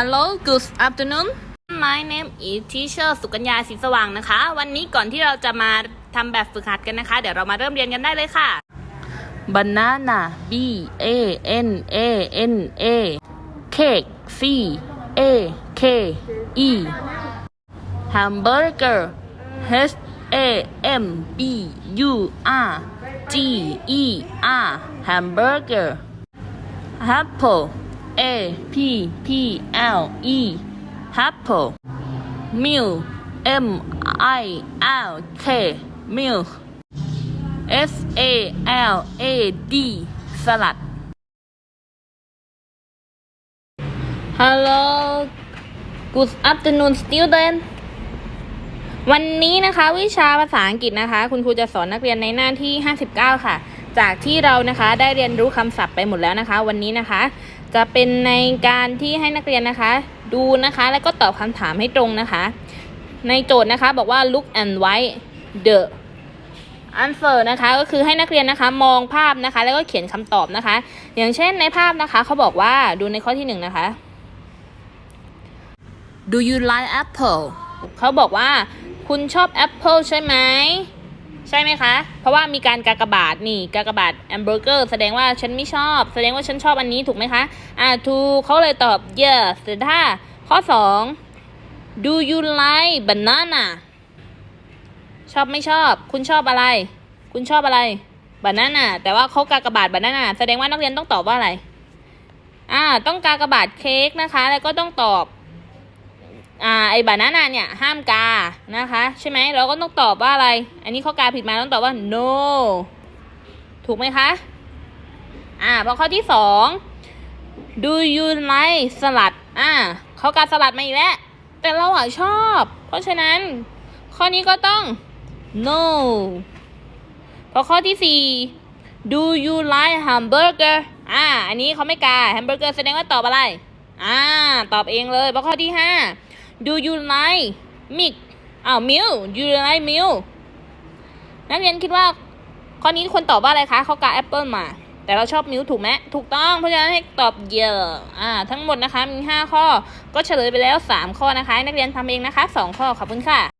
Hello good afternoon My name is Teacher สุกัญญาศรีสว่างนะคะ วันนี้ก่อนที่เราจะมาทำแบบฝึกหัดกันนะคะ เดี๋ยวเรามาเริ่มเรียนกันได้เลยค่ะ Banana B A N A N A Cake C A K E Hamburger H A M B U R G E R Hamburger Apple A P P L E Apple Milk M I L K Milk S A L A D สลัด Hello Good afternoon student วันนี้นะคะวิชาภาษาอังกฤษนะคะ คุณครูจะสอนนักเรียนในหน้าที่ 59 ค่ะ จากที่เรานะคะได้เรียนรู้คำศัพท์ไปหมดแล้วนะคะ วันนี้นะคะ จะเป็นในการที่ให้นักเรียนนะคะ ดูนะคะแล้วก็ตอบคำถามให้ตรงนะคะ ในโจทย์นะคะบอกว่า look and write the answer นะคะก็คือให้นักเรียนนะคะมองภาพนะคะ แล้วก็เขียนคำตอบนะคะ อย่างเช่นในภาพนะคะเขาบอกว่าดูในข้อที่หนึ่งนะคะ Do you like apple เขาบอกว่าคุณชอบแอปเปิลใช่ไหม ใช่ไหมคะ เพราะว่ามีการกากบาทนี่กากบาทแอมเบอร์เกอร์แสดงว่าฉันไม่ชอบ แสดงว่าฉันชอบอันนี้ถูกไหมคะ อ่าถูกเขาเลยตอบ yes แต่ถ้าข้อ 2 Do you like banana ชอบไม่ชอบ คุณชอบอะไร คุณชอบอะไร banana แต่ว่าเขากากบาท banana แสดงว่านักเรียนต้องตอบว่าอะไร อ่า ต้องกากบาทเค้กนะคะ แล้วก็ต้องตอบ ไอ้บานาน่าเนี่ยห้ามกานะคะ ใช่ไหมเราก็ต้องตอบว่าอะไร อันนี้เขากาผิดมาต้องตอบว่า no ถูกไหมคะ อ่าพอข้อที่สอง do you like สลัดอ่าเขากาสลัดมาอีกแล้ว แต่เราอะชอบ เพราะฉะนั้น ข้อนี้ก็ต้อง no พอข้อที่สี่ do you like hamburger อ่า อันนี้เขาไม่กา hamburger แสดงว่าตอบอะไร อ่า ตอบเองเลยพราะข้อที่ห้า do you like milk อ้าว milk do you like milk นักเรียนคิดว่าข้อนี้ควรตอบว่าอะไรคะเขากาแอปเปิลมา แต่เราชอบมิวถูกไหมถูกต้อง เพราะฉะนั้นให้ตอบเยอะอ่า ทั้งหมดนะคะมี 5 ข้อ ก็เฉลยไปแล้ว 3 ข้อนะคะ นักเรียนทำเองนะคะ 2 ข้อขอบคุณค่ะ